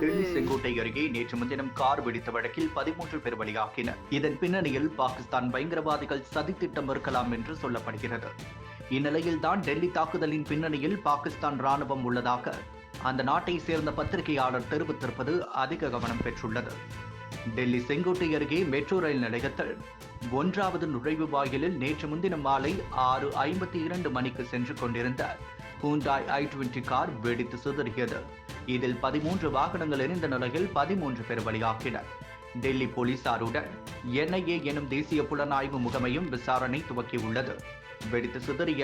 டெல்லி செங்கோட்டை அருகே நேற்று முன்தினம் கார் வெடித்த வழக்கில் பதிமூன்று பேர் பலியாகினர். இதன் பின்னணியில் பாகிஸ்தான் பயங்கரவாதிகள் சதித்திட்டம் இருக்கலாம் என்று சொல்லப்படுகிறது. இந்நிலையில்தான் டெல்லி தாக்குதலின் பின்னணியில் பாகிஸ்தான் ராணுவம் உள்ளதாக அந்த நாட்டை சேர்ந்த பத்திரிகையாளர் தெரிவித்திருப்பது அதிக கவனம் பெற்றுள்ளது. டெல்லி செங்கோட்டை அருகே மெட்ரோ ரயில் நிலையத்தில் ஒன்றாவது நுழைவு வாயிலில் நேற்று முன்தினம் மாலை ஆறு ஐம்பத்தி இரண்டு மணிக்கு சென்று கொண்டிருந்த ஹூண்டாய் ஐ டுவெண்டி கார் வெடித்து சிதறியது. இதில் பதிமூன்று வாகனங்கள் எரிந்த நிலையில் பதிமூன்று பேர் பலியாகினர். டெல்லி போலீசாருடன் என்ஐஏ எனும் தேசிய புலனாய்வு முகமையும் விசாரணை துவக்கியுள்ளது. வெடித்து சிதறிய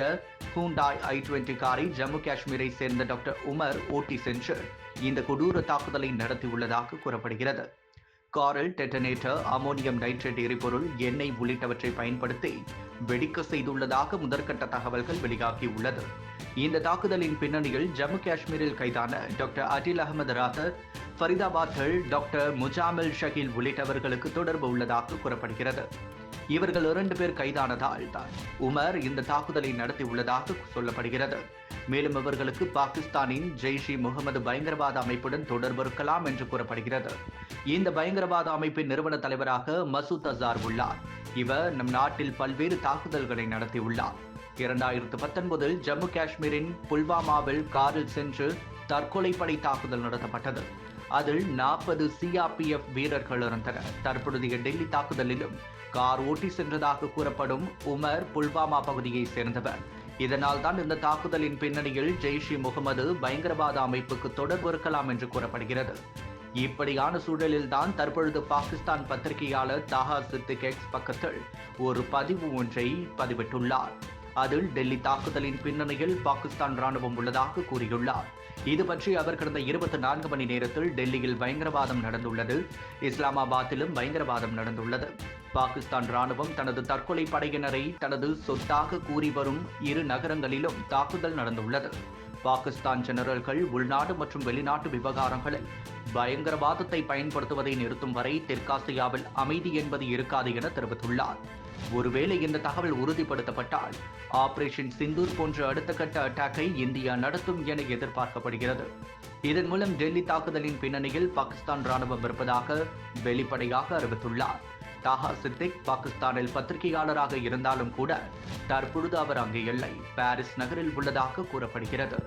ஹூண்டாய் ஐ டுவெண்டி காரை ஜம்மு காஷ்மீரை சேர்ந்த டாக்டர் உமர் ஓட்டி சென்று இந்த கொடூர தாக்குதலை நடத்தியுள்ளதாக கூறப்படுகிறது. காரல் டெட்டனேட்டர் அமோனியம் நைட்ரேட் எரிபொருள் எண்ணெய் உள்ளிட்டவற்றை பயன்படுத்தி வெடிக்க செய்துள்ளதாக முதற்கட்ட தகவல்கள் வெளியாகியுள்ளது. இந்த தாக்குதலின் பின்னணியில் ஜம்மு காஷ்மீரில் கைதான டாக்டர் அடில் அகமது ராதர் ஃபரிதாபாத்தில் டாக்டர் முஜாமில் ஷகீல் உள்ளிட்டவர்களுக்கு தொடர்பு உள்ளதாக கூறப்படுகிறது. இவர்கள் இரண்டு பேர் கைதானதால் தான் உமர் இந்த தாக்குதலை நடத்தியுள்ளதாக சொல்லப்படுகிறது. மேலும் இவர்களுக்கு பாகிஸ்தானின் ஜெய்ஷ் இ முகமது பயங்கரவாத அமைப்புடன் தொடர்பு இருக்கலாம் என்று கூறப்படுகிறது. இந்த பயங்கரவாத அமைப்பின் நிறுவன தலைவராக மசூத் அசார் உள்ளார். இவர் நம் நாட்டில் பல்வேறு தாக்குதல்களை நடத்தியுள்ளார். இரண்டாயிரத்து பத்தொன்பதில் ஜம்மு காஷ்மீரின் புல்வாமாவில் காரில் சென்று தற்கொலைப்படை தாக்குதல் நடத்தப்பட்டது. அதில் நாற்பது சிஆர்பிஎஃப் வீரர்கள் இருந்தனர் தற்பொழுதைய டெல்லி தாக்குதலிலும் கார் ஓட்டி சென்றதாக கூறப்படும் உமர் புல்வாமா பகுதியை சேர்ந்தவர். இதனால் தான் இந்த தாக்குதலின் பின்னணியில் ஜெய்ஷ் இ முகமது பயங்கரவாத அமைப்புக்கு தொடர்பு இருக்கலாம் என்று கூறப்படுகிறது. இப்படியான சூழலில் தான் தற்பொழுது பாகிஸ்தான் பத்திரிகையாளர் தாஹா சித்திக் எக்ஸ் பக்கத்தில் ஒரு பதிவு ஒன்றை பதிவிட்டுள்ளார். அதில் டெல்லி தாக்குதலின் பின்னணியில் பாகிஸ்தான் ராணுவம் உள்ளதாக கூறியுள்ளார். இது பற்றி அவர் கடந்த இருபத்தி நான்கு மணி நேரத்தில் டெல்லியில் பயங்கரவாதம் நடந்துள்ளது இஸ்லாமாபாத்திலும் பயங்கரவாதம் நடந்துள்ளது. பாகிஸ்தான் ராணுவம் தனது தற்கொலை படையினரை தனது சொத்தாக கூறி வரும் இரு நகரங்களிலும் தாக்குதல் நடந்துள்ளது. பாகிஸ்தான் ஜெனரல்கள் உள்நாடு மற்றும் வெளிநாட்டு விவகாரங்களில் பயங்கரவாதத்தை பயன்படுத்துவதை நிறுத்தும் வரை தெற்காசியாவில் அமைதி என்பது இருக்காது என தெரிவித்துள்ளார். ஒருவேளை இந்த தகவல் உறுதிப்படுத்தப்பட்டால் ஆபரேஷன் சிந்தூர் போன்ற அடுத்த கட்ட அட்டாக்கை இந்தியா நடத்தும் என எதிர்பார்க்கப்படுகிறது. இதன் மூலம் டெல்லி தாக்குதலின் பின்னணியில் பாகிஸ்தான் ராணுவம் இருப்பதாக வெளிப்படையாக அறிவித்துள்ளார். தாஹா சித்திக் பாகிஸ்தானில் பத்திரிகையாளராக இருந்தாலும் கூட தற்பொழுது அவர் அங்கு இல்லை. பாரிஸ் நகரில் உள்ளதாக கூறப்படுகிறது.